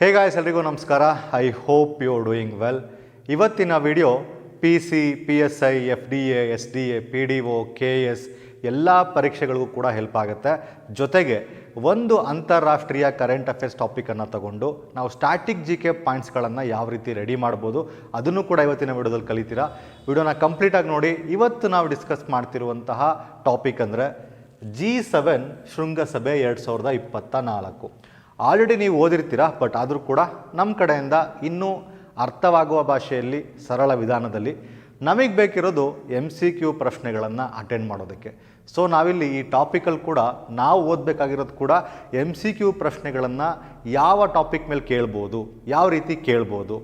ಹೇ guys ಎಲ್ರಿಗೂ ನಮಸ್ಕಾರ. I hope you doing well ಇವತ್ತಿನ video P C P S I F D A S D A P D O K S ಎಲ್ಲ ಪರೀಕ್ಷೆಗಳಿಗೂ ಕೂಡ help ಆಗುತ್ತೆ. ಜೊತೆಗೆ ಒಂದು ಅಂತಾರಾಷ್ಟ್ರೀಯ ಕರೆಂಟ್ ಅಫೇರ್ಸ್ ಟಾಪಿಕನ್ನು ತಗೊಂಡು ನಾವು ಸ್ಟ್ಯಾಟಿಕ್ ಜಿ ಕೆ ಪಾಯಿಂಟ್ಸ್ಗಳನ್ನು ಯಾವ ರೀತಿ ರೆಡಿ ಮಾಡ್ಬೋದು ಅದನ್ನು ಕೂಡ ಇವತ್ತಿನ ವಿಡಿಯೋದಲ್ಲಿ ಕಲಿತೀರಾ. ವಿಡಿಯೋನ ಕಂಪ್ಲೀಟಾಗಿ ನೋಡಿ, ಇವತ್ತು ನಾವು ಡಿಸ್ಕಸ್ ಮಾಡ್ತಿರುವಂತಹ ಟಾಪಿಕ್ ಅಂದರೆ ಜಿ ಸೆವೆನ್ ಶೃಂಗಸಭೆ ಎರಡು ಸಾವಿರದ ಇಪ್ಪತ್ತ ನಾಲ್ಕು ಆಲ್ರೆಡಿ ನೀವು ಓದಿರ್ತೀರಾ ಬಟ್ ಆದರೂ ಕೂಡ ನಮ್ಮ ಕಡೆಯಿಂದ ಇನ್ನೂ ಅರ್ಥವಾಗುವ ಭಾಷೆಯಲ್ಲಿ, ಸರಳ ವಿಧಾನದಲ್ಲಿ ನಮಗೆ ಬೇಕಿರೋದು ಎಂ ಸಿ ಕ್ಯೂ ಪ್ರಶ್ನೆಗಳನ್ನು ಅಟೆಂಡ್ ಮಾಡೋದಕ್ಕೆ. ಸೊ ನಾವಿಲ್ಲಿ ಈ ಟಾಪಿಕಲ್ಲಿ ಕೂಡ ನಾವು ಓದಬೇಕಾಗಿರೋದು ಕೂಡ ಎಂ ಸಿ ಕ್ಯೂ ಪ್ರಶ್ನೆಗಳನ್ನು ಯಾವ ಟಾಪಿಕ್ ಮೇಲೆ ಕೇಳ್ಬೋದು, ಯಾವ ರೀತಿ ಕೇಳ್ಬೋದು.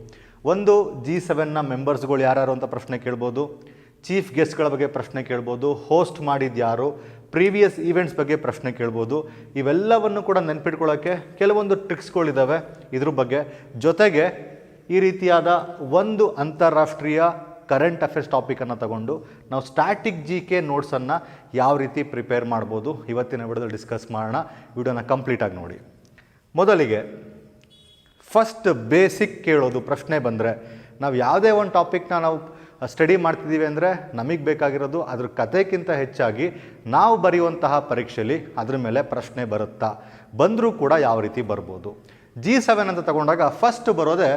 ಒಂದು ಜಿ ಸೆವೆನ್ನ ಮೆಂಬರ್ಸ್ಗಳು ಯಾರ್ಯಾರು ಅಂತ ಪ್ರಶ್ನೆ ಕೇಳ್ಬೋದು ಚೀಫ್ ಗೆಸ್ಟ್ಗಳ ಬಗ್ಗೆ ಪ್ರಶ್ನೆ ಕೇಳ್ಬೋದು ಹೋಸ್ಟ್ ಮಾಡಿದ್ದು ಯಾರು ಪ್ರೀವಿಯಸ್ ಈವೆಂಟ್ಸ್ ಬಗ್ಗೆ ಪ್ರಶ್ನೆ ಕೇಳ್ಬೋದು. ಇವೆಲ್ಲವನ್ನು ಕೂಡ ನೆನ್ಪಿಟ್ಕೊಳ್ಳೋಕ್ಕೆ ಕೆಲವೊಂದು ಟ್ರಿಕ್ಸ್ಗಳಿದ್ದಾವೆ ಇದ್ರ ಬಗ್ಗೆ ಜೊತೆಗೆ ಈ ರೀತಿಯಾದ ಒಂದು ಅಂತಾರಾಷ್ಟ್ರೀಯ ಕರೆಂಟ್ ಅಫೇರ್ಸ್ ಟಾಪಿಕನ್ನು ತಗೊಂಡು ನಾವು ಸ್ಟ್ಯಾಟಿಕ್ ಜಿ ಕೆ ನೋಟ್ಸನ್ನು ಯಾವ ರೀತಿ ಪ್ರಿಪೇರ್ ಮಾಡ್ಬೋದು. ಇವತ್ತಿನ ವಿಡಿಯೋದಲ್ಲಿ ಡಿಸ್ಕಸ್ ಮಾಡೋಣ. ವಿಡಿಯೋನ ಕಂಪ್ಲೀಟಾಗಿ ನೋಡಿ. ಮೊದಲಿಗೆ ಫಸ್ಟ್ ಬೇಸಿಕ್ ಕೇಳೋದು ಪ್ರಶ್ನೆ ಬಂದರೆ, ನಾವು ಯಾವುದೇ ಒಂದು ಟಾಪಿಕ್ನ ನಾವು ಸ್ಟಡಿ ಮಾಡ್ತಿದ್ದೀವಿ ಅಂದರೆ ನಮಗೆ ಬೇಕಾಗಿರೋದು ಅದ್ರ ಕಥೆಗಿಂತ ಹೆಚ್ಚಾಗಿ ನಾವು ಬರೆಯುವಂತಹ ಪರೀಕ್ಷೆಯಲ್ಲಿ ಅದ್ರ ಮೇಲೆ ಪ್ರಶ್ನೆ ಬರುತ್ತಾ? ಬಂದರೂ ಕೂಡ ಯಾವ ರೀತಿ ಬರ್ಬೋದು? ಜಿ ಸೆವೆನ್ ಅಂತ ತಗೊಂಡಾಗ ಫಸ್ಟ್ ಬರೋದೇ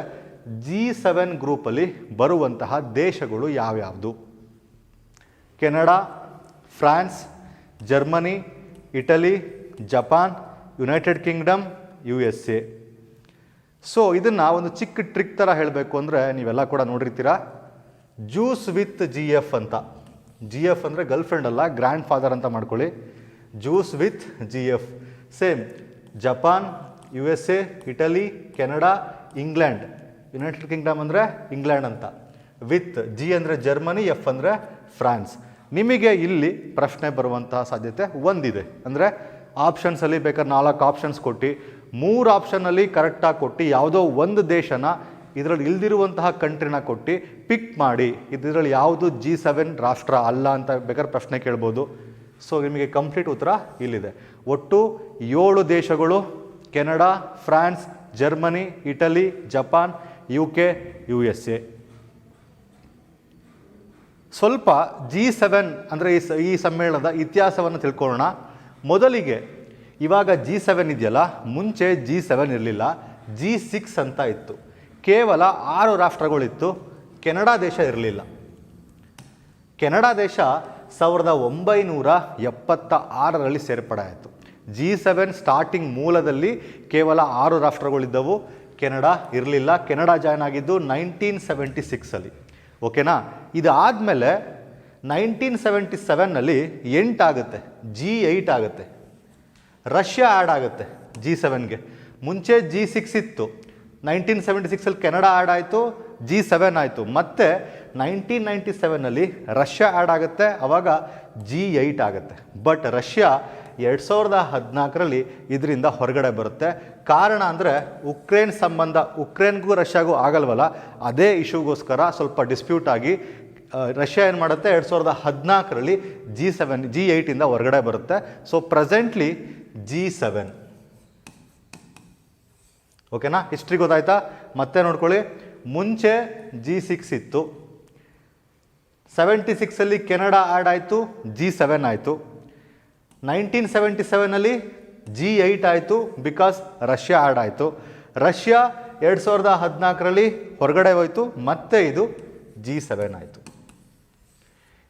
ಜಿ ಸೆವೆನ್ ಗ್ರೂಪಲ್ಲಿ ಬರುವಂತಹ ದೇಶಗಳು ಯಾವ್ಯಾವುದು? Canada, France, Germany, Italy, Japan, United Kingdom, U S A. So ಇದನ್ನು ಒಂದು ಚಿಕ್ಕ ಟ್ರಿಕ್ ಥರ ಹೇಳಬೇಕು ಅಂದರೆ ನೀವೆಲ್ಲ ಕೂಡ ನೋಡಿರ್ತೀರಾ? ಜ್ಯೂಸ್ ವಿತ್ ಜಿ ಎಫ್ ಅಂತ. ಜಿ ಎಫ್ ಅಂದರೆ ಗರ್ಲ್ಫ್ರೆಂಡ್ ಅಲ್ಲ ಗ್ರ್ಯಾಂಡ್ ಫಾದರ್ ಅಂತ ಮಾಡ್ಕೊಳ್ಳಿ. Juice with G F same Japan U S A Italy Canada England United Kingdom ಅಂದರೆ ಇಂಗ್ಲೆಂಡ್ ಅಂತ. ವಿತ್ ಜಿ ಅಂದರೆ ಜರ್ಮನಿ ಎಫ್ ಅಂದರೆ ಫ್ರಾನ್ಸ್ ನಿಮಗೆ ಇಲ್ಲಿ ಪ್ರಶ್ನೆ ಬರುವಂತಹ ಸಾಧ್ಯತೆ ಒಂದಿದೆ. ಅಂದರೆ ಆಪ್ಷನ್ಸಲ್ಲಿ ಬೇಕಾದ್ರೆ ನಾಲ್ಕು ಆಪ್ಷನ್ಸ್ ಕೊಟ್ಟು. ಮೂರು ಆಪ್ಷನಲ್ಲಿ ಕರೆಕ್ಟಾಗಿ ಕೊಟ್ಟು. ಯಾವುದೋ ಒಂದು ದೇಶನ ಇದರಲ್ಲಿ ಇಲ್ದಿರುವಂತಹ ಕಂಟ್ರಿನ ಕೊಟ್ಟು ಪಿಕ್ ಮಾಡಿ, ಇದರಲ್ಲಿ ಯಾವುದು ಜಿ ಸೆವೆನ್ ರಾಷ್ಟ್ರ ಅಲ್ಲ ಅಂತ ಬೇಕಾದ್ರೆ ಪ್ರಶ್ನೆ ಕೇಳ್ಬೋದು. ಸೊ ನಿಮಗೆ ಕಂಪ್ಲೀಟ್ ಉತ್ತರ ಇಲ್ಲಿದೆ. ಒಟ್ಟು ಏಳು ದೇಶಗಳು, Canada, France, Germany, Italy, Japan U K U S A ಸ್ವಲ್ಪ ಜಿ ಸೆವೆನ್ ಅಂದರೆ ಈ ಈ ಸಮ್ಮೇಳನದ ಇತಿಹಾಸವನ್ನು ತಿಳ್ಕೊಳ್ಳೋಣ. ಮೊದಲಿಗೆ ಇವಾಗ ಜಿ ಸೆವೆನ್ ಇದೆಯಲ್ಲ, ಮುಂಚೆ ಜಿ ಸೆವೆನ್ ಇರಲಿಲ್ಲ, ಜಿ ಸಿಕ್ಸ್ ಅಂತ ಇತ್ತು. ಕೇವಲ ಆರು ರಾಷ್ಟ್ರಗಳಿತ್ತು. ಕೆನಡಾ ದೇಶ ಇರಲಿಲ್ಲ. ಕೆನಡಾ ದೇಶ ಸಾವಿರದ ಒಂಬೈನೂರ ಎಪ್ಪತ್ತ ಆರರಲ್ಲಿ ಸೇರ್ಪಡೆ ಆಯಿತು. ಜಿ ಸೆವೆನ್ ಸ್ಟಾರ್ಟಿಂಗ್ ಮೂಲದಲ್ಲಿ ಕೇವಲ ಆರು ರಾಷ್ಟ್ರಗಳಿದ್ದವು. ಕೆನಡಾ ಇರಲಿಲ್ಲ. ಕೆನಡಾ ಜಾಯ್ನ್ ಆಗಿದ್ದು ನೈನ್ಟೀನ್ ಸೆವೆಂಟಿ ಸಿಕ್ಸಲ್ಲಿ ಓಕೆನಾ ಇದಾದಮೇಲೆ ನೈನ್ಟೀನ್ ಸೆವೆಂಟಿ ಸೆವೆನ್ನಲ್ಲಿ ಎಂಟಾಗುತ್ತೆ ಜಿ ಏಯ್ಟ್ ಆಗುತ್ತೆ. ರಷ್ಯಾ ಆ್ಯಡ್ ಆಗುತ್ತೆ ಜಿ ಸೆವೆನ್ಗೆ. ಮುಂಚೆ ಜಿ ಸಿಕ್ಸ್ ಇತ್ತು. ನೈನ್ಟೀನ್ ಸೆವೆಂಟಿ ಸಿಕ್ಸಲ್ಲಿ ಕೆನಡಾ ಆ್ಯಡ್ ಆಯಿತು, ಜಿ ಸೆವೆನ್ ಆಯಿತು. ಮತ್ತು ನೈನ್ಟೀನ್ ನೈಂಟಿ ಸೆವೆನಲ್ಲಿ ರಷ್ಯಾ ಆ್ಯಡ್ ಆಗುತ್ತೆ ಆವಾಗ ಜಿ ಏಯ್ಟ್ ಆಗುತ್ತೆ. ಬಟ್ ರಷ್ಯಾ ಎರಡು ಸಾವಿರದ ಹದಿನಾಲ್ಕರಲ್ಲಿ ಇದರಿಂದ ಹೊರಗಡೆ ಬರುತ್ತೆ. ಕಾರಣ ಅಂದರೆ ಉಕ್ರೇನ್ ಸಂಬಂಧ, ಉಕ್ರೇನ್ಗೂ ರಷ್ಯಾಗೂ ಆಗಲ್ವಲ್ಲ, ಅದೇ ಇಶ್ಯೂಗೋಸ್ಕರ ಸ್ವಲ್ಪ ಡಿಸ್ಪ್ಯೂಟ್ ಆಗಿ ರಷ್ಯಾ ಏನು ಮಾಡುತ್ತೆ, ಎರಡು ಸಾವಿರದ ಹದಿನಾಲ್ಕರಲ್ಲಿ ಜಿ ಸೆವೆನ್, ಜಿ ಏಯ್ಟಿಂದ ಹೊರಗಡೆ ಬರುತ್ತೆ. So presently G seven. ಓಕೆನಾ? ಹಿಸ್ಟ್ರಿ ಗೊತ್ತಾಯ್ತಾ? ಮತ್ತೆ ನೋಡ್ಕೊಳ್ಳಿ. ಮುಂಚೆ ಜಿ ಸಿಕ್ಸ್ ಇತ್ತು. ಸೆವೆಂಟಿ ಸಿಕ್ಸಲ್ಲಿ ಕೆನಡಾ ಆ್ಯಡ್ ಆಯಿತು ಜಿ ಸೆವೆನ್ ಆಯಿತು. ನೈನ್ಟೀನ್ ಸೆವೆಂಟಿ ಸೆವೆನಲ್ಲಿ ಜಿ ಏಯ್ಟ್ ಆಯಿತು ಬಿಕಾಸ್ ರಷ್ಯಾ ಆ್ಯಡ್ ಆಯಿತು. ರಷ್ಯಾ ಎರಡು ಸಾವಿರದ ಹದಿನಾಲ್ಕರಲ್ಲಿ ಹೊರಗಡೆ ಹೋಯಿತು, ಮತ್ತೆ ಇದು ಜಿ ಸೆವೆನ್ ಆಯಿತು.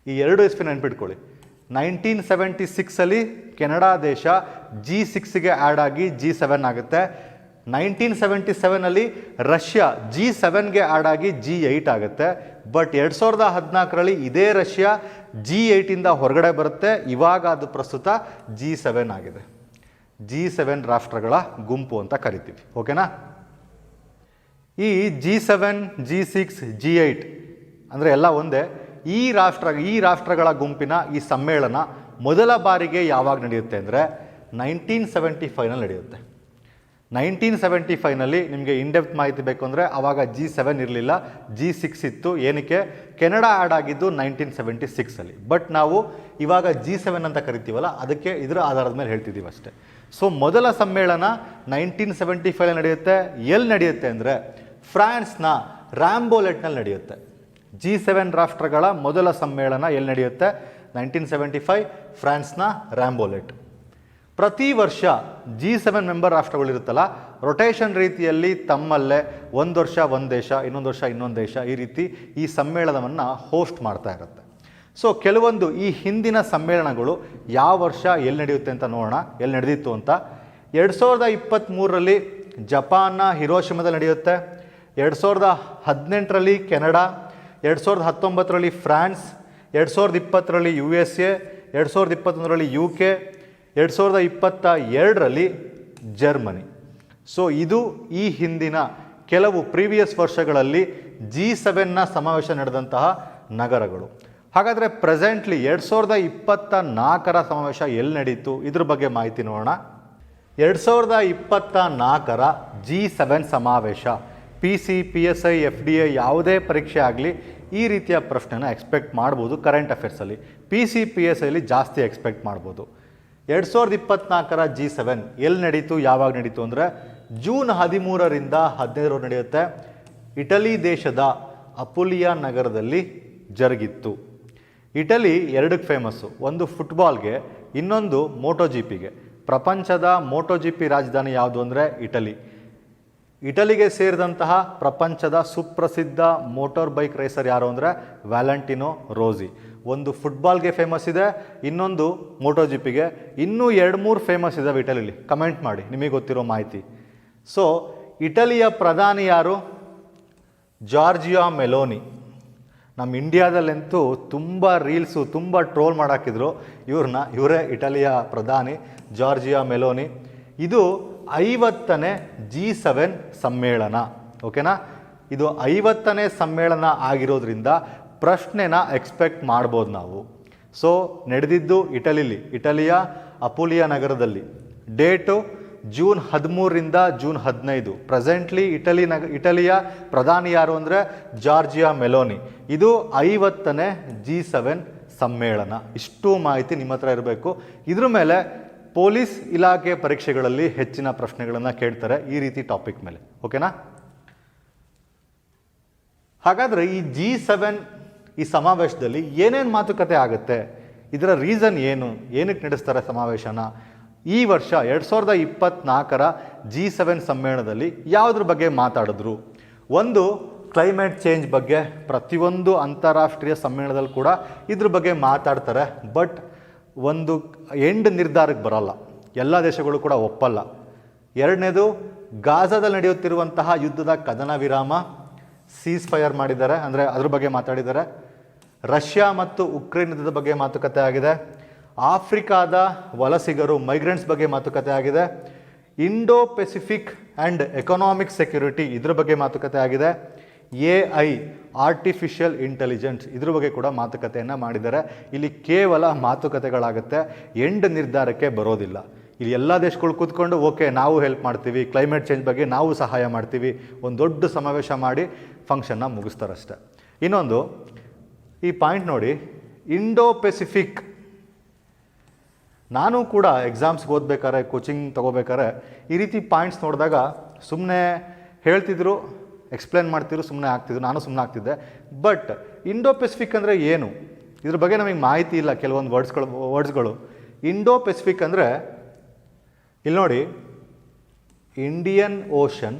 ಈ ಎರಡು ಇಸ್ಪಿ ನೆನ್ಪಿಟ್ಕೊಳ್ಳಿ. ನೈನ್ಟೀನ್ ಸೆವೆಂಟಿ ಸಿಕ್ಸಲ್ಲಿ ಕೆನಡಾ ದೇಶ ಜಿ ಸಿಕ್ಸ್ಗೆ ಆ್ಯಡ್ ಆಗಿ ಜಿ ಸೆವೆನ್ ಆಗುತ್ತೆ. ನೈನ್ಟೀನ್ ಸೆವೆಂಟಿ ಸೆವೆನಲ್ಲಿ ರಷ್ಯಾ ಜಿ ಸೆವೆನ್ಗೆ ಆ್ಯಡ್ ಆಗಿ ಜಿ ಏಯ್ಟ್ ಆಗುತ್ತೆ. ಬಟ್ ಎರಡು ಸಾವಿರದ ಹದಿನಾಲ್ಕರಲ್ಲಿ ಇದೇ ರಷ್ಯಾ ಜಿ ಏಯ್ಟಿಂದ ಹೊರಗಡೆ ಬರುತ್ತೆ. ಇವಾಗ ಅದು ಪ್ರಸ್ತುತ ಜಿ ಸೆವೆನ್ ಆಗಿದೆ. ಜಿ ಸೆವೆನ್ ರಾಷ್ಟ್ರಗಳ ಗುಂಪು ಅಂತ ಕರಿತೀವಿ. ಓಕೆನಾ? ಈ G seven, G six, G eight ಅಂದರೆ ಎಲ್ಲ ಒಂದೇ. ಈ ರಾಷ್ಟ್ರ, ಈ ರಾಷ್ಟ್ರಗಳ ಗುಂಪಿನ ಈ ಸಮ್ಮೇಳನ ಮೊದಲ ಬಾರಿಗೆ ಯಾವಾಗ ನಡೆಯುತ್ತೆ ಅಂದರೆ ನೈನ್ಟೀನ್ ಸೆವೆಂಟಿ ಫೈನಲ್ಲಿ ನಡೆಯುತ್ತೆ. ನೈನ್ಟೀನ್ ಸೆವೆಂಟಿ ಫೈವ್ನಲ್ಲಿ ನಿಮಗೆ ಇನ್ಡೆಪ್ತ್ ಮಾಹಿತಿ ಬೇಕು ಅಂದರೆ ಆವಾಗ ಜಿ ಸೆವೆನ್ ಇರಲಿಲ್ಲ ಜಿ ಸಿಕ್ಸ್ ಇತ್ತು, ಏನಕ್ಕೆ? ಕೆನಡಾ ಆ್ಯಡ್ ಆಗಿದ್ದು ನೈನ್ಟೀನ್ ಸೆವೆಂಟಿ ಸಿಕ್ಸಲ್ಲಿ ಬಟ್ ನಾವು ಇವಾಗ ಜಿ ಸೆವೆನ್ ಅಂತ ಕರಿತೀವಲ್ಲ, ಅದಕ್ಕೆ ಇದರ ಆಧಾರದ ಮೇಲೆ ಹೇಳ್ತಿದ್ದೀವಿ ಅಷ್ಟೇ. ಸೊ ಮೊದಲ ಸಮ್ಮೇಳನ ನೈನ್ಟೀನ್ ಸೆವೆಂಟಿ ಫೈವ್ ನಡೆಯುತ್ತೆ. ಎಲ್ಲಿ ನಡೆಯುತ್ತೆ ಅಂದರೆ ಫ್ರಾನ್ಸ್ನ ರ್ಯಾಂಬೋಲೆಟ್ನಲ್ಲಿ ನಡೆಯುತ್ತೆ. ಜಿ ಸೆವೆನ್ ರಾಷ್ಟ್ರಗಳ ಮೊದಲ ಸಮ್ಮೇಳನ ಎಲ್ಲಿ ನಡೆಯುತ್ತೆ? ನೈನ್ಟೀನ್ ಸೆವೆಂಟಿ ಫೈವ್ ಫ್ರಾನ್ಸ್ನ ರ್ಯಾಂಬೋಲೆಟ್ ಪ್ರತಿ ವರ್ಷ ಜಿ ಸೆವೆನ್ ಮೆಂಬರ್ ರಾಷ್ಟ್ರಗಳಿರುತ್ತಲ್ಲ ರೊಟೇಷನ್ ರೀತಿಯಲ್ಲಿ ತಮ್ಮಲ್ಲೇ ಒಂದು ವರ್ಷ, ಒಂದು ದೇಶ, ಇನ್ನೊಂದು ವರ್ಷ, ಇನ್ನೊಂದು ದೇಶ ಈ ರೀತಿ ಈ ಸಮ್ಮೇಳನವನ್ನು ಹೋಸ್ಟ್ ಮಾಡ್ತಾ ಇರುತ್ತೆ. ಸೊ ಕೆಲವೊಂದು ಈ ಹಿಂದಿನ ಸಮ್ಮೇಳನಗಳು ಯಾವ ವರ್ಷ ಎಲ್ಲಿ ನಡೆಯುತ್ತೆ ಅಂತ ನೋಡೋಣ, ಎಲ್ಲಿ ನಡೆದಿತ್ತು ಅಂತ. ಎರಡು ಸಾವಿರದ ಇಪ್ಪತ್ತ್ಮೂರರಲ್ಲಿ ಜಪಾನ್ನ ಹಿರೋಶಿಮದಲ್ಲಿ ನಡೆಯುತ್ತೆ. ಎರಡು ಸಾವಿರದ ಹದಿನೆಂಟರಲ್ಲಿ ಕೆನಡಾ, ಎರಡು ಸಾವಿರದ ಹತ್ತೊಂಬತ್ತರಲ್ಲಿ ಫ್ರಾನ್ಸ್, ಎರಡು ಸಾವಿರದ ಇಪ್ಪತ್ತರಲ್ಲಿ ಯು ಎಸ್ ಎ, ಎರಡು ಸಾವಿರದ ಇಪ್ಪತ್ತೊಂದರಲ್ಲಿ ಯು ಕೆ ಎರಡು ಸಾವಿರದ ಇಪ್ಪತ್ತ ಎರಡರಲ್ಲಿ ಜರ್ಮನಿ. ಸೊ ಇದು ಈ ಹಿಂದಿನ ಕೆಲವು ಪ್ರೀವಿಯಸ್ ವರ್ಷಗಳಲ್ಲಿ ಜಿ ಸೆವೆನ್ನ ಸಮಾವೇಶ ನಡೆದಂತಹ ನಗರಗಳು. ಹಾಗಾದರೆ ಪ್ರೆಸೆಂಟ್ಲಿ ಎರಡು ಸಾವಿರದ ಇಪ್ಪತ್ತ ನಾಲ್ಕರ ಸಮಾವೇಶ ಎಲ್ಲಿ ನಡೀತು? ಇದ್ರ ಬಗ್ಗೆ ಮಾಹಿತಿ ನೋಡೋಣ. ಎರಡು ಸಾವಿರದ ಇಪ್ಪತ್ತ ನಾಲ್ಕರ ಜಿ ಸೆವೆನ್ ಸಮಾವೇಶ. P C P S I, F D I ಯಾವುದೇ ಪರೀಕ್ಷೆ ಆಗಲಿ ಈ ರೀತಿಯ ಪ್ರಶ್ನೆನ ಎಕ್ಸ್ಪೆಕ್ಟ್ ಮಾಡ್ಬೋದು ಕರೆಂಟ್ ಅಫೇರ್ಸಲ್ಲಿ ಪಿ ಸಿ ಪಿ ಎಸ್ ಐಲಿ ಜಾಸ್ತಿ ಎಕ್ಸ್ಪೆಕ್ಟ್ ಮಾಡ್ಬೋದು. ಎರಡು ಸಾವಿರದ ಇಪ್ಪತ್ನಾಲ್ಕರ ಜಿ ಸೆವೆನ್ ಎಲ್ಲಿ ನಡೀತು, ಯಾವಾಗ ನಡೀತು ಅಂದರೆ ಜೂನ್ ಹದಿಮೂರರಿಂದ ಹದಿನೈದರವರೆಗೆ ನಡೆಯುತ್ತೆ. ಇಟಲಿ ದೇಶದ ಅಪುಲಿಯಾ ನಗರದಲ್ಲಿ ಜರುಗಿತ್ತು. ಇಟಲಿ ಎರಡಕ್ಕೆ ಫೇಮಸ್ಸು ಒಂದು ಫುಟ್ಬಾಲ್ಗೆ ಇನ್ನೊಂದು ಮೋಟೋ ಜಿಪಿಗೆ ಪ್ರಪಂಚದ ಮೋಟೋ ಜಿಪಿ ರಾಜಧಾನಿ ಯಾವುದು ಅಂದರೆ ಇಟಲಿ. ಇಟಲಿಗೆ ಸೇರಿದಂತಹ ಪ್ರಪಂಚದ ಸುಪ್ರಸಿದ್ಧ ಮೋಟಾರ್ ಬೈಕ್ ರೇಸರ್ ಯಾರು ಅಂದರೆ ವ್ಯಾಲೆಂಟಿನೋ ರೋಸಿ ಒಂದು ಫುಟ್ಬಾಲ್ಗೆ ಫೇಮಸ್ ಇದೆ, ಇನ್ನೊಂದು ಮೋಟೋ ಜಿಪಿಗೆ ಇನ್ನೂ ಎರಡು ಮೂರು ಫೇಮಸ್ ಇದ್ದಾವೆ ಇಟಲಿಲಿ. ಕಮೆಂಟ್ ಮಾಡಿ, ನಿಮಗೆ ಗೊತ್ತಿರೋ ಮಾಹಿತಿ. ಸೊ ಇಟಲಿಯ ಪ್ರಧಾನಿ ಯಾರು? Giorgia Meloni. ನಮ್ಮ ಇಂಡಿಯಾದಲ್ಲಂತೂ ತುಂಬ ರೀಲ್ಸು ತುಂಬ ಟ್ರೋಲ್ ಮಾಡಾಕಿದ್ರು. ಇವ್ರನ್ನ, ಇವರೇ ಇಟಲಿಯ ಪ್ರಧಾನಿ, ಜಾರ್ಜಿಯಾ ಮೆಲೋನಿ. ಇದು ಐವತ್ತನೇ ಜಿ ಸೆವೆನ್ ಸಮ್ಮೇಳನ ಓಕೆನಾ ಇದು ಐವತ್ತನೇ ಸಮ್ಮೇಳನ ಆಗಿರೋದ್ರಿಂದ ಪ್ರಶ್ನೆನ ಎಕ್ಸ್ಪೆಕ್ಟ್ ಮಾಡ್ಬೋದು ನಾವು. ಸೊ ನಡೆದಿದ್ದು ಇಟಲಿಲಿ. ಇಟಲಿಯ ಅಪುಲಿಯಾ ನಗರದಲ್ಲಿ. ಡೇಟು ಜೂನ್ ಹದಿಮೂರರಿಂದ ಜೂನ್ ಹದಿನೈದು. ಪ್ರೆಸೆಂಟ್ಲಿ ಇಟಲಿ ನಗ, ಇಟಲಿಯ ಪ್ರಧಾನಿ ಯಾರು ಅಂದರೆ ಜಾರ್ಜಿಯಾ ಮೆಲೋನಿ. ಇದು ಐವತ್ತನೇ ಜಿ ಸೆವೆನ್ ಸಮ್ಮೇಳನ. ಇಷ್ಟು ಮಾಹಿತಿ ನಿಮ್ಮ ಹತ್ರ ಇರಬೇಕು. ಇದ್ರ ಮೇಲೆ ಪೊಲೀಸ್ ಇಲಾಖೆ ಪರೀಕ್ಷೆಗಳಲ್ಲಿ ಹೆಚ್ಚಿನ ಪ್ರಶ್ನೆಗಳನ್ನು ಕೇಳ್ತಾರೆ ಈ ರೀತಿ ಟಾಪಿಕ್ ಮೇಲೆ. ಓಕೆನಾ ಹಾಗಾದರೆ ಈ ಜಿ ಸೆವೆನ್ ಈ ಸಮಾವೇಶದಲ್ಲಿ ಏನೇನು ಮಾತುಕತೆ ಆಗುತ್ತೆ, ಇದರ ರೀಸನ್ ಏನು, ಏನಕ್ಕೆ ನಡೆಸ್ತಾರೆ ಸಮಾವೇಶನ, ಈ ವರ್ಷ ಎರಡು ಸಾವಿರದ ಇಪ್ಪತ್ನಾಲ್ಕರ ಜಿ ಸೆವೆನ್ ಸಮ್ಮೇಳನದಲ್ಲಿ ಯಾವುದ್ರ ಬಗ್ಗೆ ಮಾತಾಡಿದ್ರು? ಒಂದು ಕ್ಲೈಮೇಟ್ ಚೇಂಜ್ ಬಗ್ಗೆ ಪ್ರತಿಯೊಂದು ಅಂತಾರಾಷ್ಟ್ರೀಯ ಸಮ್ಮೇಳನದಲ್ಲಿ ಕೂಡ ಇದ್ರ ಬಗ್ಗೆ ಮಾತಾಡ್ತಾರೆ ಬಟ್ ಒಂದು ಎಂಡ್ ನಿರ್ಧಾರಕ್ಕೆ ಬರಲ್ಲ. ಎಲ್ಲ ದೇಶಗಳು ಕೂಡ ಒಪ್ಪಲ್ಲ. ಎರಡನೇದು, ಗಾಜಾದಲ್ಲಿ ನಡೆಯುತ್ತಿರುವಂತಹ ಯುದ್ಧದ ಕದನ ವಿರಾಮ ಸೀಸ್ ಫೈರ್ ಮಾಡಿದ್ದಾರೆ, ಅಂದರೆ ಅದ್ರ ಬಗ್ಗೆ ಮಾತಾಡಿದ್ದಾರೆ. ರಷ್ಯಾ ಮತ್ತು ಉಕ್ರೇನ್ ಯುದ್ಧದ ಬಗ್ಗೆ ಮಾತುಕತೆ ಆಗಿದೆ. ಆಫ್ರಿಕಾದ ವಲಸಿಗರು ಮೈಗ್ರೆಂಟ್ಸ್ ಬಗ್ಗೆ ಮಾತುಕತೆ ಆಗಿದೆ. Indo Pacific and economic security ಇದ್ರ ಬಗ್ಗೆ ಮಾತುಕತೆ ಆಗಿದೆ. ಎ ಐ ಆರ್ಟಿಫಿಷಿಯಲ್ ಇಂಟೆಲಿಜೆನ್ಸ್ ಇದ್ರ ಬಗ್ಗೆ ಕೂಡ ಮಾತುಕತೆಯನ್ನು ಮಾಡಿದ್ದಾರೆ. ಇಲ್ಲಿ ಕೇವಲ ಮಾತುಕತೆಗಳಾಗುತ್ತೆ. ಎಂಡ್ ನಿರ್ಧಾರಕ್ಕೆ ಬರೋದಿಲ್ಲ. ಇಲ್ಲಿ ಎಲ್ಲ ದೇಶಗಳು ಕೂತ್ಕೊಂಡು, ಓಕೆ, ನಾವು ಹೆಲ್ಪ್ ಮಾಡ್ತೀವಿ ಕ್ಲೈಮೇಟ್ ಚೇಂಜ್ ಬಗ್ಗೆ ನಾವು ಸಹಾಯ ಮಾಡ್ತೀವಿ, ಒಂದು ದೊಡ್ಡ ಸಮಾವೇಶ ಮಾಡಿ ಫಂಕ್ಷನ್ನ ಮುಗಿಸ್ತಾರಷ್ಟೆ. ಇನ್ನೊಂದು ಈ ಪಾಯಿಂಟ್ ನೋಡಿ ಇಂಡೋ ಪೆಸಿಫಿಕ್ ನಾನು ಕೂಡ ಎಕ್ಸಾಮ್ಸ್ಗೆ ಓದ್ಬೇಕಾದ್ರೆ ಕೋಚಿಂಗ್ ತೊಗೋಬೇಕಾದ್ರೆ, ಈ ರೀತಿ ಪಾಯಿಂಟ್ಸ್ ನೋಡಿದಾಗ ಸುಮ್ಮನೆ ಹೇಳ್ತಿದ್ರು ಎಕ್ಸ್ಪ್ಲೇನ್ ಮಾಡ್ತಿದ್ರು ಸುಮ್ಮನೆ ಆಗ್ತಿದ್ರು. ನಾನು ಸುಮ್ಮನೆ ಆಗ್ತಿದ್ದೆ. ಬಟ್ ಇಂಡೋ ಪೆಸಿಫಿಕ್ ಅಂದರೆ ಏನು? ಇದ್ರ ಬಗ್ಗೆ ನಮಗೆ ಮಾಹಿತಿ ಇಲ್ಲ ಕೆಲವೊಂದು ವರ್ಡ್ಸ್ಗಳು ವರ್ಡ್ಸ್ಗಳು ಇಂಡೋ ಪೆಸಿಫಿಕ್ ಅಂದರೆ, ಇಲ್ಲಿ ನೋಡಿ ಇಂಡಿಯನ್ ಓಷನ್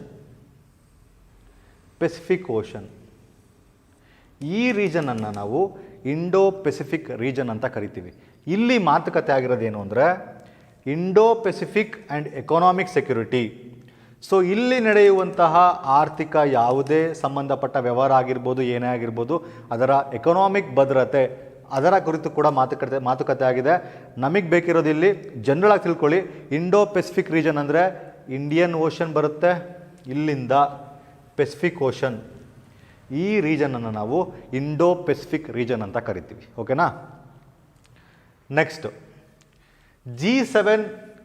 ಪೆಸಿಫಿಕ್ ಓಷನ್ ಈ ರೀಜನನ್ನು ನಾವು ಇಂಡೋ ಪೆಸಿಫಿಕ್ ರೀಜನ್ ಅಂತ ಕರಿತೀವಿ. ಇಲ್ಲಿ ಮಾತುಕತೆ ಆಗಿರೋದೇನು ಅಂದರೆ Indo Pacific and economic security so ಇಲ್ಲಿ ನಡೆಯುವಂತಹ ಆರ್ಥಿಕ ಯಾವುದೇ ಸಂಬಂಧಪಟ್ಟ ವ್ಯವಹಾರ ಆಗಿರ್ಬೋದು, ಏನೇ ಆಗಿರ್ಬೋದು, ಅದರ ಎಕನಾಮಿಕ್ ಭದ್ರತೆ, ಅದರ ಕುರಿತು ಕೂಡ ಮಾತುಕತೆ ಮಾತುಕತೆ ಆಗಿದೆ. ನಮಗೆ ಬೇಕಿರೋದು ಇಲ್ಲಿ ಜನರಲ್ ಆಗಿ ತಿಳ್ಕೊಳ್ಳಿ. ಇಂಡೋ ಪೆಸಿಫಿಕ್ ರೀಜನ್ ಅಂದರೆ ಇಂಡಿಯನ್ ಓಷನ್ ಬರುತ್ತೆ, ಇಲ್ಲಿಂದ ಪೆಸಿಫಿಕ್ ಓಷನ್ ಈ ರೀಜನನ್ನು ನಾವು ಇಂಡೋ ಪೆಸಿಫಿಕ್ ರೀಜನ್ ಅಂತ ಕರಿತೀವಿ. ಓಕೆನಾ ನೆಕ್ಸ್ಟ್ ಜಿ ಸೆವೆನ್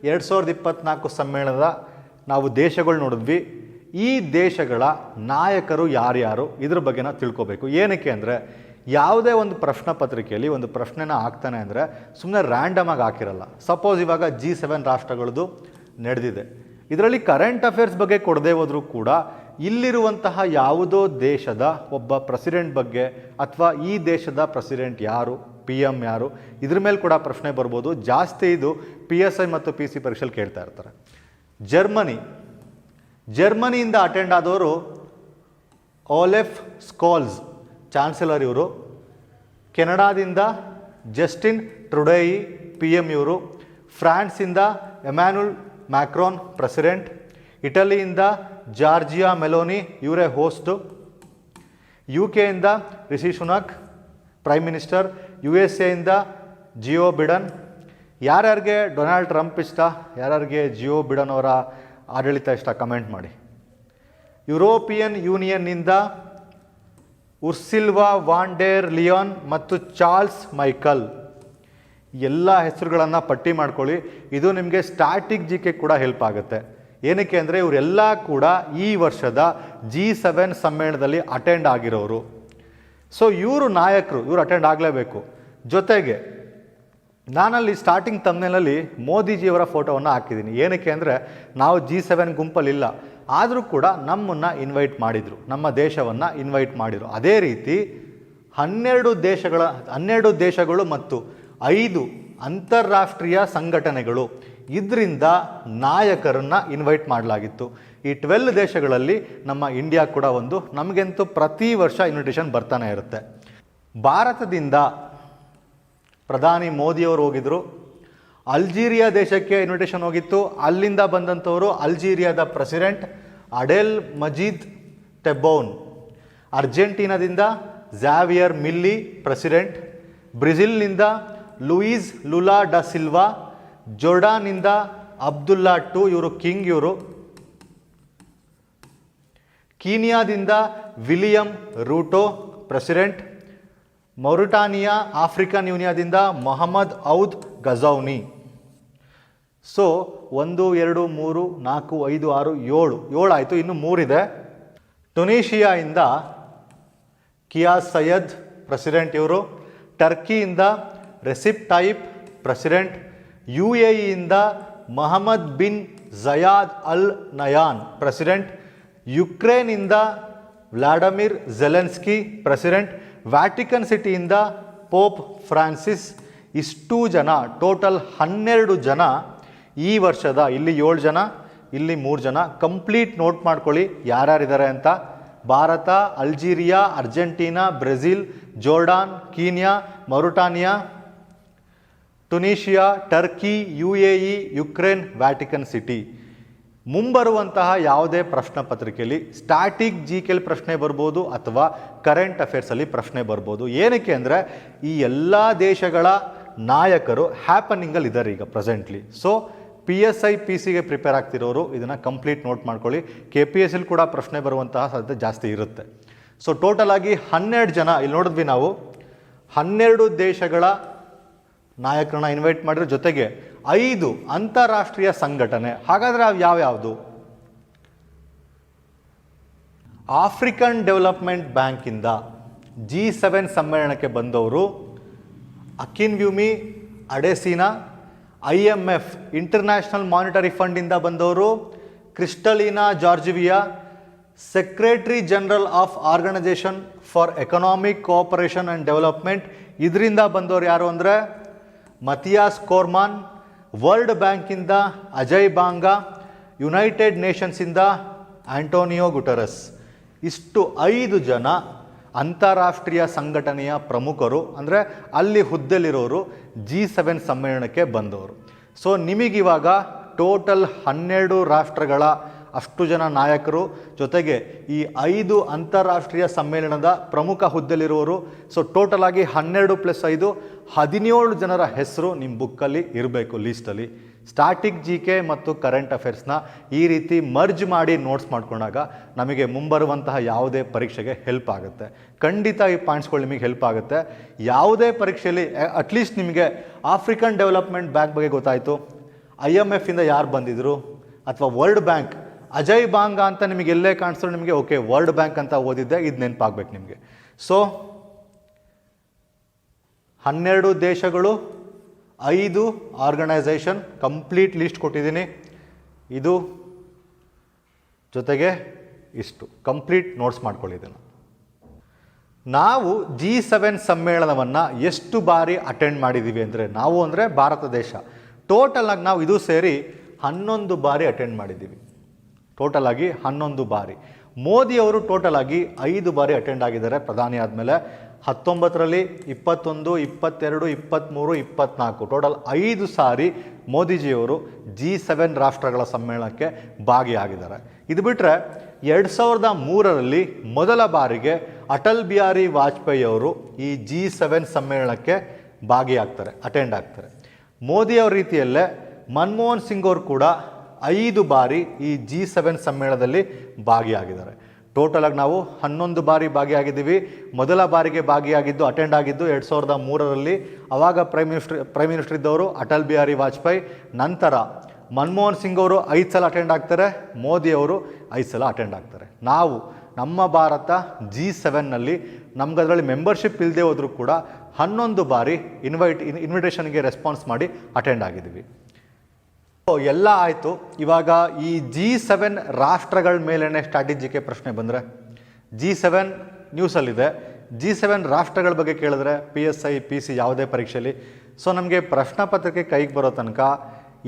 ಎರಡು ಸಾವಿರದ ಇಪ್ಪತ್ತ್ನಾಲ್ಕು ಸಮ್ಮೇಳನದ ನಾವು ದೇಶಗಳು ನೋಡಿದ್ವಿ. ಈ ದೇಶಗಳ ನಾಯಕರು ಯಾರ್ಯಾರು? ಇದ್ರ ಬಗ್ಗೆ ನಾವು ತಿಳ್ಕೋಬೇಕು. ಏನಕ್ಕೆ ಅಂದರೆ, ಯಾವುದೇ ಒಂದು ಪ್ರಶ್ನೆ ಪತ್ರಿಕೆಯಲ್ಲಿ ಒಂದು ಪ್ರಶ್ನೆನ ಹಾಕ್ತಾನೆ ಅಂದರೆ ಸುಮ್ಮನೆ ರ್ಯಾಂಡಮ್ ಆಗಿ ಹಾಕಿರಲ್ಲ. ಸಪೋಸ್ ಇವಾಗ ಜಿ ಸೆವೆನ್ ರಾಷ್ಟ್ರಗಳದ್ದು ನಡೆದಿದೆ. ಇದರಲ್ಲಿ ಕರೆಂಟ್ ಅಫೇರ್ಸ್ ಬಗ್ಗೆ ಕೊಡದೇ ಹೋದರೂ ಕೂಡ ಇಲ್ಲಿರುವಂತಹ ಯಾವುದೋ ದೇಶದ ಒಬ್ಬ ಪ್ರೆಸಿಡೆಂಟ್ ಬಗ್ಗೆ ಅಥವಾ ಈ ದೇಶದ ಪ್ರೆಸಿಡೆಂಟ್ ಯಾರು ಪಿ ಎಂ ಯಾರು, ಇದ್ರ ಮೇಲೆ ಕೂಡ ಪ್ರಶ್ನೆ ಬರ್ಬೋದು. ಜಾಸ್ತಿ ಇದು ಪಿ ಎಸ್ ಐ ಮತ್ತು ಪಿ ಸಿ ಪರೀಕ್ಷೆಯಲ್ಲಿ ಕೇಳ್ತಾ ಇರ್ತಾರೆ. ಜರ್ಮನಿ, ಜರ್ಮನಿಯಿಂದ ಅಟೆಂಡ್ ಆದವರು ಓಲೆಫ್ ಸ್ಕಾಲ್ಸ್ ಚಾನ್ಸಲರ್ ಇವರು. ಕೆನಡಾದಿಂದ ಜಸ್ಟಿನ್ ಟ್ರುಡೇಯಿ ಪಿ ಎಂ ಇವರು. ಫ್ರಾನ್ಸಿಂದ ಎಮ್ಯಾನ್ಯುಲ್ ಮ್ಯಾಕ್ರೋನ್ ಪ್ರೆಸಿಡೆಂಟ್ ಇಟಲಿಯಿಂದ ಜಾರ್ಜಿಯಾ ಮೆಲೋನಿ ಇವರೇ host U ಕೆಯಿಂದ Rishi Sunak prime minister U S ಎಯಿಂದ Joe Biden ಯಾರ್ಯಾರಿಗೆ ಡೊನಾಲ್ಡ್ ಟ್ರಂಪ್ ಇಷ್ಟ, ಯಾರ್ಯಾರಿಗೆ ಜಿಯೋ ಬಿಡನ್ ಅವರ ಆಡಳಿತ ಇಷ್ಟ ಕಮೆಂಟ್ ಮಾಡಿ. ಯುರೋಪಿಯನ್ ಯೂನಿಯನ್ನಿಂದ ಉರ್ಸಿಲ್ವಾ ವಾಂಡೇರ್ ಲಿಯಾನ್ ಮತ್ತು ಚಾರ್ಲ್ಸ್ ಮೈಕಲ್ ಎಲ್ಲ ಹೆಸರುಗಳನ್ನು ಪಟ್ಟಿ ಮಾಡ್ಕೊಳ್ಳಿ. ಇದು ನಿಮಗೆ ಸ್ಟಾಟಿಕ್ ಜಿ ಕೂಡ ಹೆಲ್ಪ್ ಆಗುತ್ತೆ. ಏನಕ್ಕೆ ಅಂದರೆ ಇವರೆಲ್ಲ ಕೂಡ ಈ ವರ್ಷದ ಜಿ ಸೆವೆನ್ ಸಮ್ಮೇಳನದಲ್ಲಿ ಅಟೆಂಡ್ ಆಗಿರೋರು. ಸೊ ಇವರು ನಾಯಕರು, ಇವರು ಅಟೆಂಡ್ ಆಗಲೇಬೇಕು. ಜೊತೆಗೆ, ನಾನಲ್ಲಿ ಸ್ಟಾರ್ಟಿಂಗ್ ತಮ್ಮನಲ್ಲಿ ಮೋದಿಜಿಯವರ ಫೋಟೋವನ್ನು ಹಾಕಿದ್ದೀನಿ. ಏನಕ್ಕೆ ಅಂದರೆ ನಾವು ಜಿ ಸೆವೆನ್ ಗುಂಪಲ್ಲಿಲ್ಲ. ಆದರೂ ಕೂಡ ನಮ್ಮನ್ನು ಇನ್ವೈಟ್ ಮಾಡಿದರು. ನಮ್ಮ ದೇಶವನ್ನು ಇನ್ವೈಟ್ ಮಾಡಿದರು. ಅದೇ ರೀತಿ ಹನ್ನೆರಡು ದೇಶಗಳ, ಹನ್ನೆರಡು ದೇಶಗಳು ಮತ್ತು ಐದು ಅಂತಾರಾಷ್ಟ್ರೀಯ ಸಂಘಟನೆಗಳು ಇದರಿಂದ ನಾಯಕರನ್ನು ಇನ್ವೈಟ್ ಮಾಡಲಾಗಿತ್ತು. ಈ ಟ್ವೆಲ್ ದೇಶಗಳಲ್ಲಿ ನಮ್ಮ ಇಂಡಿಯಾ ಕೂಡ ಒಂದು, ನಮಗಂತೂ ಪ್ರತಿ ವರ್ಷ ಇನ್ವಿಟೇಷನ್ ಬರ್ತಾನೆ ಇರುತ್ತೆ. ಭಾರತದಿಂದ ಪ್ರಧಾನಿ ಮೋದಿಯವರು ಹೋಗಿದ್ರು. ಅಲ್ಜೀರಿಯಾ ದೇಶಕ್ಕೆ ಇನ್ವಿಟೇಷನ್ ಹೋಗಿತ್ತು. ಅಲ್ಲಿಂದ ಬಂದಂಥವರು ಅಲ್ಜೀರಿಯಾದ ಪ್ರೆಸಿಡೆಂಟ್ ಅಡೆಲ್ ಮಜೀದ್ ಟೆಬೌನ್ ಅರ್ಜೆಂಟೀನಾದಿಂದ ಝಾವಿಯರ್ ಮಿಲ್ಲಿ ಪ್ರೆಸಿಡೆಂಟ್ ಬ್ರೆಜಿಲ್ನಿಂದ ಲೂಯಿಸ್ ಲುಲಾ ಡ ಸಿಲ್ವಾ ಜೋರ್ಡಾನಿಂದ ಅಬ್ದುಲ್ಲಾ ಟು ಇವರು, ಕಿಂಗ್ ಇವರು. ಕೀನಿಯಾದಿಂದ William Ruto, president. Mauritania, African ಯೂನಿಯಾದಿಂದ Mohammed Ould Ghazouani. So, ಒಂದು, ಎರಡು, ಮೂರು, ನಾಲ್ಕು, ಐದು, ಆರು, ಏಳು. ಏಳು ಆಯಿತು ಇನ್ನು ಮೂರಿದೆ. ಟುನೀಷಿಯಾಯಿಂದ ಕಿಯಾಸ್ ಸೈಯದ್, ಪ್ರೆಸಿಡೆಂಟ್ ಇವರು. ಟರ್ಕಿಯಿಂದ Recep Tayyip, president. U A ಇಯಿಂದ Mohamed bin Zayed Al Nahyan president ಯುಕ್ರೇನಿಂದ Volodymyr Zelensky president Vatican ಸಿಟಿಯಿಂದ ಪೋಪ್ ಫ್ರಾನ್ಸಿಸ್, ಇಷ್ಟು ಜನ, ಟೋಟಲ್ ಹನ್ನೆರಡು ಜನ ಈ ವರ್ಷದ, ಇಲ್ಲಿ ಏಳು ಜನ, ಇಲ್ಲಿ ಮೂರು ಜನ, ಕಂಪ್ಲೀಟ್ ನೋಟ್ ಮಾಡ್ಕೊಳ್ಳಿ ಯಾರ್ಯಾರಿದ್ದಾರೆ ಅಂತ. Bharat, Algeria, Argentina, Brazil, Jordan, Kenya, Mauritania Tunisia Turkey U A E Ukraine, Vatican City. ಮುಂಬರುವಂತಹ ಯಾವುದೇ ಪ್ರಶ್ನೆ ಪತ್ರಿಕೆಯಲ್ಲಿ ಸ್ಟ್ಯಾಟಿಕ್ ಜಿ ಕೆಲ್ ಪ್ರಶ್ನೆ ಬರ್ಬೋದು ಅಥವಾ ಕರೆಂಟ್ ಅಫೇರ್ಸಲ್ಲಿ ಪ್ರಶ್ನೆ ಬರ್ಬೋದು. ಏನಕ್ಕೆ ಅಂದರೆ ಈ ಎಲ್ಲ ದೇಶಗಳ ನಾಯಕರು ಹ್ಯಾಪನಿಂಗಲ್ಲಿ ಇದ್ದಾರೆ ಈಗ presently. So P S I P ಸಿಗೆ ಪ್ರಿಪೇರ್ ಆಗ್ತಿರೋರು ಇದನ್ನು ಕಂಪ್ಲೀಟ್ ನೋಟ್ ಮಾಡ್ಕೊಳ್ಳಿ. ಕೆ ಪಿ ಎಸ್ ಕೂಡ ಪ್ರಶ್ನೆ ಬರುವಂತಹ ಸಾಧ್ಯತೆ ಜಾಸ್ತಿ ಇರುತ್ತೆ. ಸೊ ಟೋಟಲ್ ಆಗಿ ಹನ್ನೆರಡು ಜನ, ಇಲ್ಲಿ ನೋಡಿದ್ವಿ ನಾವು, ಹನ್ನೆರಡು ದೇಶಗಳ ನಾಯಕರನ್ನ ಇನ್ವೈಟ್ ಮಾಡಿರೋ ಜೊತೆಗೆ ಐದು ಅಂತಾರಾಷ್ಟ್ರೀಯ ಸಂಘಟನೆ. ಹಾಗಾದರೆ ಅವು ಯಾವ್ಯಾವುದು? ಆಫ್ರಿಕನ್ ಡೆವಲಪ್ಮೆಂಟ್ ಬ್ಯಾಂಕಿಂದ ಜಿ ಸೆವೆನ್ ಸಮ್ಮೇಳನಕ್ಕೆ ಬಂದವರು Akinwumi, Adesina, I M F International Monetary ಫಂಡಿಂದ ಬಂದವರು, Kristalina Georgieva secretary general of organisation for economic cooperation and development ಇದರಿಂದ ಬಂದವರು ಯಾರು ಅಂದರೆ ಮತಿಯಾಸ್ ಕೋರ್ಮಾನ್, ವರ್ಲ್ಡ್ ಬ್ಯಾಂಕಿಂದ ಅಜಯ್ ಬಾಂಗಾ, ಯುನೈಟೆಡ್ ನೇಷನ್ಸಿಂದ ಆಂಟೋನಿಯೋ ಗುಟರಸ್. ಇಷ್ಟು ಐದು ಜನ ಅಂತಾರಾಷ್ಟ್ರೀಯ ಸಂಘಟನೆಯ ಪ್ರಮುಖರು, ಅಂದರೆ ಅಲ್ಲಿ ಹುದ್ದೆಲಿರೋರು ಜಿ ಸೆವೆನ್ ಸಮ್ಮೇಳನಕ್ಕೆ ಬಂದವರು. ಸೊ ನಿಮಗಿವಾಗ ಟೋಟಲ್ ಹನ್ನೆರಡು ರಾಷ್ಟ್ರಗಳ ಅಷ್ಟು ಜನ ನಾಯಕರು. ಜೊತೆಗೆ ಈ ಐದು ಅಂತಾರಾಷ್ಟ್ರೀಯ ಸಮ್ಮೇಳನದ ಪ್ರಮುಖ ಹುದ್ದೆಲಿರುವವರು ಸೊ ಟೋಟಲ್ ಆಗಿ ಹನ್ನೆರಡು ಪ್ಲಸ್ ಐದು, ಹದಿನೇಳು ಜನರ ಹೆಸರು ನಿಮ್ಮ ಬುಕ್ಕಲ್ಲಿ ಇರಬೇಕು ಲೀಸ್ಟಲ್ಲಿ ಸ್ಟಾಟಿಕ್ ಜಿ ಕೆ ಮತ್ತು ಕರೆಂಟ್ ಅಫೇರ್ಸ್ನ ಈ ರೀತಿ ಮರ್ಜ್ ಮಾಡಿ ನೋಟ್ಸ್ ಮಾಡ್ಕೊಂಡಾಗ ನಮಗೆ ಮುಂಬರುವಂತಹ ಯಾವುದೇ ಪರೀಕ್ಷೆಗೆ ಹೆಲ್ಪ್ ಆಗುತ್ತೆ. ಖಂಡಿತ ಈ ಪಾಯಿಂಟ್ಸ್ಗಳು ನಿಮಗೆ ಹೆಲ್ಪ್ ಆಗುತ್ತೆ. ಯಾವುದೇ ಪರೀಕ್ಷೆಯಲ್ಲಿ ಅಟ್ಲೀಸ್ಟ್ ನಿಮಗೆ ಆಫ್ರಿಕನ್ ಡೆವಲಪ್ಮೆಂಟ್ ಬ್ಯಾಂಕ್ ಬಗ್ಗೆ ಗೊತ್ತಾಯಿತು. ಐ ಎಂ ಎಫಿಂದ ಯಾರು ಬಂದಿದ್ದರು ಅಥವಾ ವರ್ಲ್ಡ್ ಬ್ಯಾಂಕ್ ಅಜಯ್ ಬಾಂಗ ಅಂತ ನಿಮಗೆ ಎಲ್ಲೇ ಕಾಣಿಸ್ತಾರೆ ನಿಮಗೆ ಓಕೆ, ವರ್ಲ್ಡ್ ಬ್ಯಾಂಕ್ ಅಂತ ಓದಿದ್ದೆ, ಇದು ನೆನಪಾಗಬೇಕು ನಿಮಗೆ. ಸೊ ಹನ್ನೆರಡು ದೇಶಗಳು, ಐದು ಆರ್ಗನೈಸೇಷನ್ ಕಂಪ್ಲೀಟ್ ಲಿಸ್ಟ್ ಕೊಟ್ಟಿದ್ದೀನಿ. ಇದು ಜೊತೆಗೆ ಇಷ್ಟು. ಕಂಪ್ಲೀಟ್ ನೋಟ್ಸ್ ಮಾಡ್ಕೊಳ್ಳಿದ್ದೇನೆ ನಾವು ಜಿ ಸೆವೆನ್ ಸಮ್ಮೇಳನವನ್ನು ಎಷ್ಟು ಬಾರಿ ಅಟೆಂಡ್ ಮಾಡಿದ್ದೀವಿ ಅಂದರೆ, ನಾವು ಅಂದರೆ ಭಾರತ ದೇಶ. ಟೋಟಲಾಗಿ ನಾವು ಇದು ಸೇರಿ ಹನ್ನೊಂದು ಬಾರಿ ಅಟೆಂಡ್ ಮಾಡಿದ್ದೀವಿ ಟೋಟಲ್ ಆಗಿ ಹನ್ನೊಂದು ಬಾರಿ. ಮೋದಿಯವರು ಟೋಟಲ್ ಆಗಿ ಐದು ಬಾರಿ ಅಟೆಂಡ್ ಆಗಿದ್ದಾರೆ, ಪ್ರಧಾನಿ ಆದಮೇಲೆ ಹತ್ತೊಂಬತ್ತರಲ್ಲಿ ಇಪ್ಪತ್ತೊಂದು, ಇಪ್ಪತ್ತೆರಡು ಇಪ್ಪತ್ತ್ಮೂರು ಇಪ್ಪತ್ತ್ನಾಲ್ಕು ಟೋಟಲ್ ಐದು ಸಾರಿ ಮೋದಿಜಿಯವರು ಜಿ ಸೆವೆನ್ ರಾಷ್ಟ್ರಗಳ ಸಮ್ಮೇಳನಕ್ಕೆ ಭಾಗಿಯಾಗಿದ್ದಾರೆ. ಇದು ಬಿಟ್ಟರೆ ಎರಡು ಸಾವಿರದ ಮೂರರಲ್ಲಿ ಮೊದಲ ಬಾರಿಗೆ ಅಟಲ್ ಬಿಹಾರಿ ವಾಜಪೇಯಿ ಅವರು ಈ ಜಿ ಸೆವೆನ್ ಸಮ್ಮೇಳನಕ್ಕೆ ಭಾಗಿಯಾಗ್ತಾರೆ ಅಟೆಂಡ್ ಆಗ್ತಾರೆ. ಮೋದಿಯವ್ರ ರೀತಿಯಲ್ಲೇ ಮನಮೋಹನ್ ಸಿಂಗ್ ಅವರು ಕೂಡ ಐದು ಬಾರಿ ಈ ಜಿ ಸೆವೆನ್ ಸಮ್ಮೇಳನದಲ್ಲಿ ಭಾಗಿಯಾಗಿದ್ದಾರೆ. ಟೋಟಲ್ ಆಗಿ ನಾವು ಹನ್ನೊಂದು ಬಾರಿ ಭಾಗಿಯಾಗಿದ್ದೀವಿ. ಮೊದಲ ಬಾರಿಗೆ ಭಾಗಿಯಾಗಿದ್ದು ಅಟೆಂಡ್ ಆಗಿದ್ದು ಎರಡು ಸಾವಿರದ ಮೂರರಲ್ಲಿ. ಆವಾಗ ಪ್ರೈಮ್ ಮಿನಿಸ್ಟರ್ ಪ್ರೈಮ್ ಮಿನಿಸ್ಟರ್ ಇದ್ದವರು ಅಟಲ್ ಬಿಹಾರಿ ವಾಜಪೇಯಿ. ನಂತರ ಮನಮೋಹನ್ ಸಿಂಗ್ ಅವರು ಐದು ಸಲ ಅಟೆಂಡ್ ಆಗ್ತಾರೆ. ಮೋದಿ ಅವರು ಐದು ಸಲ ಅಟೆಂಡ್ ಆಗ್ತಾರೆ. ನಾವು ನಮ್ಮ ಭಾರತ ಜಿ ಸೆವೆನ್ನಲ್ಲಿ ನಮ್ಗೆ ಅದರಲ್ಲಿ ಮೆಂಬರ್ಶಿಪ್ ಇಲ್ಲದೆ ಹೋದರೂ ಕೂಡ ಹನ್ನೊಂದು ಬಾರಿ ಇನ್ವೈಟ್ ಇನ್ವಿಟೇಷನ್ಗೆ ರೆಸ್ಪಾನ್ಸ್ ಮಾಡಿ ಅಟೆಂಡ್ ಆಗಿದ್ದೀವಿ. ಎಲ್ಲ ಆಯಿತು. ಇವಾಗ ಈ ಜಿ ಸೆವೆನ್ ರಾಷ್ಟ್ರಗಳ ಮೇಲೇ ಸ್ಟ್ರಾಟಜಿಗೆ ಪ್ರಶ್ನೆ ಬಂದರೆ, ಜಿ ಸೆವೆನ್ ನ್ಯೂಸಲ್ಲಿದೆ. ಜಿ ಸೆವೆನ್ ರಾಷ್ಟ್ರಗಳ ಬಗ್ಗೆ ಕೇಳಿದ್ರೆ P S I, P C ಯಾವುದೇ ಪರೀಕ್ಷೆಯಲ್ಲಿ. ಸೊ ನಮಗೆ ಪ್ರಶ್ನೆ ಪತ್ರಿಕೆ ಕೈಗೆ ಬರೋ ತನಕ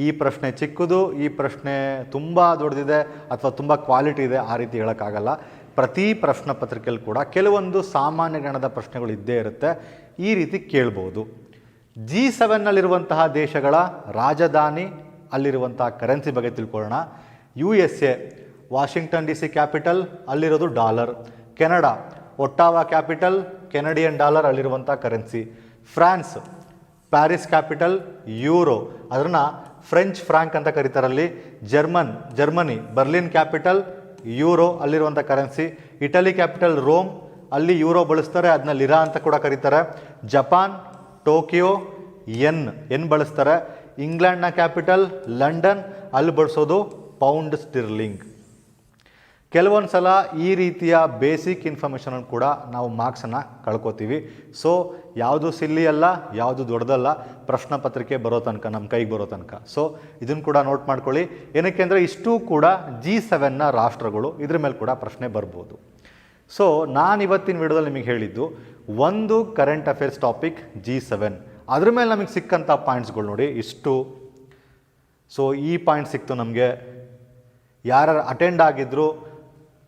ಈ ಪ್ರಶ್ನೆ ಚಿಕ್ಕದು, ಈ ಪ್ರಶ್ನೆ ತುಂಬ ದೊಡ್ಡದಿದೆ ಅಥವಾ ತುಂಬ ಕ್ವಾಲಿಟಿ ಇದೆ, ಆ ರೀತಿ ಹೇಳೋಕ್ಕಾಗಲ್ಲ. ಪ್ರತಿ ಪ್ರಶ್ನೆ ಪತ್ರಿಕೆಯಲ್ಲಿ ಕೂಡ ಕೆಲವೊಂದು ಸಾಮಾನ್ಯ ಗಣದ ಪ್ರಶ್ನೆಗಳು ಇದ್ದೇ ಇರುತ್ತೆ. ಈ ರೀತಿ ಕೇಳ್ಬೋದು. ಜಿ ಸೆವೆನ್ನಲ್ಲಿರುವಂತಹ ದೇಶಗಳ ರಾಜಧಾನಿ ಅಲ್ಲಿರುವಂತಹ ಕರೆನ್ಸಿ ಬಗ್ಗೆ ತಿಳ್ಕೊಳ್ಳೋಣ. U S A Washington D C capital ಅಲ್ಲಿರೋದು dollar Canada Ottawa capital Canadian dollar ಅಲ್ಲಿರುವಂಥ currency France Paris capital euro ಅದನ್ನು ಫ್ರೆಂಚ್ ಫ್ರಾಂಕ್ ಅಂತ ಕರೀತಾರಲ್ಲಿ German Germany Berlin capital euro ಅಲ್ಲಿರುವಂಥ ಕರೆನ್ಸಿ ಇಟಲಿ ಕ್ಯಾಪಿಟಲ್ ರೋಮ್ ಅಲ್ಲಿ ಯೂರೋ ಬಳಸ್ತಾರೆ ಅದನ್ನ ಲಿರಾ ಅಂತ ಕೂಡ ಕರೀತಾರೆ. ಜಪಾನ್ ಟೋಕಿಯೋ ಎನ್ ಎನ್ ಬಳಸ್ತಾರೆ. ಇಂಗ್ಲೆಂಡ್ನ ಕ್ಯಾಪಿಟಲ್ ಲಂಡನ್, ಅಲ್ಲಿ ಬಳಸೋದು ಪೌಂಡ್ ಸ್ಟಿರ್ಲಿಂಗ್. ಕೆಲವೊಂದು ಸಲ ಈ ರೀತಿಯ ಬೇಸಿಕ್ ಇನ್ಫಾರ್ಮೇಷನ್ ಕೂಡ ನಾವು ಮಾರ್ಕ್ಸನ್ನು ಕಳ್ಕೊತೀವಿ. ಸೊ, ಯಾವುದು ಸಿಲ್ಲಿ ಅಲ್ಲ, ಯಾವುದು ದೊಡ್ಡದಲ್ಲ, ಪ್ರಶ್ನೆ ಪತ್ರಿಕೆ ಬರೋ ತನಕ ನಮ್ಮ ಕೈಗೆ ಬರೋ ತನಕ. ಸೊ ಇದನ್ನು ಕೂಡ ನೋಟ್ ಮಾಡ್ಕೊಳ್ಳಿ. ಏನಕ್ಕೆ ಅಂದರೆ ಇಷ್ಟು ಕೂಡ ಜಿ ಸೆವೆನ್ನ ರಾಷ್ಟ್ರಗಳು ಇದ್ರ ಮೇಲೆ ಕೂಡ ಪ್ರಶ್ನೆ ಬರ್ಬೋದು. ಸೊ, ನಾನು ಇವತ್ತಿನ ವಿಡಿಯೋದಲ್ಲಿ ನಿಮಗೆ ಹೇಳಿದ್ದು, ಒಂದು current affairs topic G seven. ಅದ್ರ ಮೇಲೆ ನಮಗೆ ಸಿಕ್ಕಂಥ ಪಾಯಿಂಟ್ಸ್ಗಳು ನೋಡಿ, ಇಷ್ಟು. ಸೊ ಈ ಪಾಯಿಂಟ್ ಸಿಕ್ತು ನಮಗೆ. ಯಾರು ಅಟೆಂಡ್ ಆಗಿದ್ರು,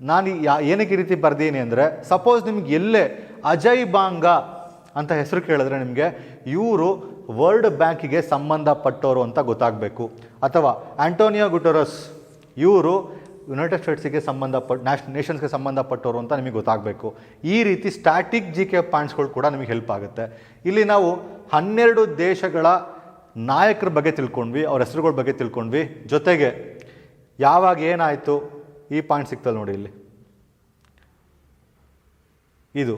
ನಾನು ಯಾ, ಏನಕ್ಕೆ ಈ ರೀತಿ ಬರ್ದೀನಿ ಅಂದರೆ ಸಪೋಸ್ ನಿಮ್ಗೆ ಎಲ್ಲೇ ಅಜಯ್ ಬಾಂಗಾ ಅಂತ ಹೆಸರು ಕೇಳಿದ್ರೆ ನಿಮಗೆ, ಇವರು ವರ್ಲ್ಡ್ ಬ್ಯಾಂಕಿಗೆ ಸಂಬಂಧಪಟ್ಟವರು ಅಂತ ಗೊತ್ತಾಗಬೇಕು. ಅಥವಾ ಆಂಟೋನಿಯೋ ಗುಟರಸ್ ಇವರು ಯುನೈಟೆಡ್ ಸ್ಟೇಟ್ಸಿಗೆ ಸಂಬಂಧಪಟ್ಟ ನ್ಯಾಷ್ ನೇಷನ್ಸ್ಗೆ ಸಂಬಂಧಪಟ್ಟವರು ಅಂತ ನಿಮಗೆ ಗೊತ್ತಾಗಬೇಕು. ಈ ರೀತಿ ಸ್ಟ್ಯಾಟಿಕ್ ಜಿ ಕೆ ಪಾಯಿಂಟ್ಸ್ಗಳು ಕೂಡ ನಿಮಗೆ ಹೆಲ್ಪ್ ಆಗುತ್ತೆ. ಇಲ್ಲಿ ನಾವು ಹನ್ನೆರಡು ದೇಶಗಳ ನಾಯಕರ ಬಗ್ಗೆ ತಿಳ್ಕೊಂಡ್ವಿ, ಅವ್ರ ಹೆಸರುಗಳ ಬಗ್ಗೆ ತಿಳ್ಕೊಂಡ್ವಿ. ಜೊತೆಗೆ ಯಾವಾಗ ಏನಾಯಿತು? ಈ ಪಾಯಿಂಟ್ ಸಿಗ್ತದೆ ನೋಡಿ ಇಲ್ಲಿ. ಇದು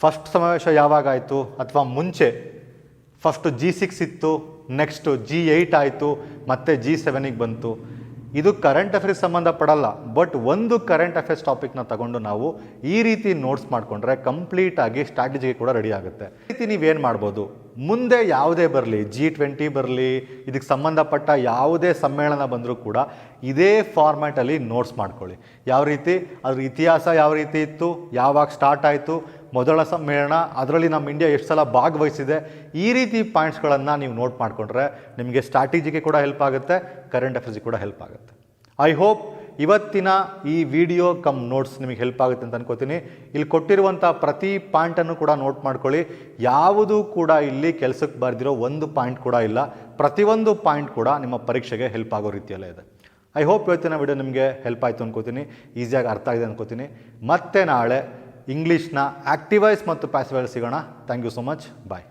ಫಸ್ಟ್ ಸಮಾವೇಶ ಯಾವಾಗ ಆಯಿತು? ಅಥವಾ ಮುಂಚೆ ಫಸ್ಟು ಜಿ ಸಿಕ್ಸ್ ಇತ್ತು ನೆಕ್ಸ್ಟು ಜಿ ಏಯ್ಟ್ ಆಯಿತು, ಮತ್ತೆ ಜಿ ಸೆವೆನಿಗೆ ಬಂತು. ಇದು ಕರೆಂಟ್ ಅಫೇರ್ಸ್ ಸಂಬಂಧಪಡಲ್ಲ ಬಟ್ ಒಂದು ಕರೆಂಟ್ ಅಫೇರ್ಸ್ ಟಾಪಿಕ್ನ ತಗೊಂಡು ನಾವು ಈ ರೀತಿ ನೋಟ್ಸ್ ಮಾಡಿಕೊಂಡ್ರೆ ಕಂಪ್ಲೀಟ್ ಆಗಿ ಸ್ಟ್ರಾಟಜಿಗೆ ಕೂಡ ರೆಡಿ ಆಗುತ್ತೆ. ಈ ರೀತಿ ನೀವೇನು ಮಾಡ್ಬೋದು? ಮುಂದೆ ಯಾವುದೇ ಬರಲಿ ಜಿ ಟ್ವೆಂಟಿ ಬರಲಿ, ಇದಕ್ಕೆ ಸಂಬಂಧಪಟ್ಟ ಯಾವುದೇ ಸಮ್ಮೇಳನ ಬಂದರೂ ಕೂಡ ಇದೇ ಫಾರ್ಮ್ಯಾಟಲ್ಲಿ ನೋಟ್ಸ್ ಮಾಡ್ಕೊಳ್ಳಿ. ಯಾವ ರೀತಿ? ಅದ್ರ ಇತಿಹಾಸ ಯಾವ ರೀತಿ ಇತ್ತು? ಯಾವಾಗ ಸ್ಟಾರ್ಟ್ ಆಯಿತು? ಮೊದಲ ಸಮ್ಮೇಳನ, ಅದರಲ್ಲಿ ನಮ್ಮ ಇಂಡಿಯಾ ಎಷ್ಟು ಸಲ ಭಾಗವಹಿಸಿದೆ, ಈ ರೀತಿ ಪಾಯಿಂಟ್ಸ್ಗಳನ್ನು ನೀವು ನೋಟ್ ಮಾಡಿಕೊಂಡ್ರೆ ನಿಮಗೆ ಸ್ಟ್ರಾಟಜಿಗೆ ಕೂಡ ಹೆಲ್ಪ್ ಆಗುತ್ತೆ ಕರೆಂಟ್ ಅಫೇರ್ಸ್ಗೆ ಕೂಡ ಹೆಲ್ಪ್ ಆಗುತ್ತೆ. ಐ ಹೋಪ್ ಇವತ್ತಿನ ಈ ವಿಡಿಯೋ ಕಮ್ ನೋಟ್ಸ್ ನಿಮಗೆ ಹೆಲ್ಪ್ ಆಗುತ್ತೆ ಅಂತ ಅನ್ಕೋತೀನಿ. ಇಲ್ಲಿ ಕೊಟ್ಟಿರುವಂಥ ಪ್ರತಿ ಪಾಯಿಂಟನ್ನು ಕೂಡ ನೋಟ್ ಮಾಡ್ಕೊಳ್ಳಿ. ಯಾವುದೂ ಕೂಡ ಇಲ್ಲಿ ಕೆಲಸಕ್ಕೆ ಬರೆದಿರೋ ಒಂದು ಪಾಯಿಂಟ್ ಕೂಡ ಇಲ್ಲ. ಪ್ರತಿಯೊಂದು ಪಾಯಿಂಟ್ ಕೂಡ ನಿಮ್ಮ ಪರೀಕ್ಷೆಗೆ ಹೆಲ್ಪ್ ಆಗೋ ರೀತಿಯಲ್ಲೇ ಇದೆ. ಐ ಹೋಪ್ ಇವತ್ತಿನ ವಿಡಿಯೋ ನಿಮಗೆ ಹೆಲ್ಪ್ ಆಯಿತು ಅನ್ಕೋತೀನಿ. ಈಸಿಯಾಗಿ ಅರ್ಥ ಆಗಿದೆ ಅನ್ಕೋತೀನಿ. ಮತ್ತೆ ನಾಳೆ ಇಂಗ್ಲೀಷ್ನ ಆಕ್ಟಿವೈಸ್ ಮತ್ತು ಪ್ಯಾಸಿವೈಸ್ ಸಿಗೋಣ. Thank you so much bye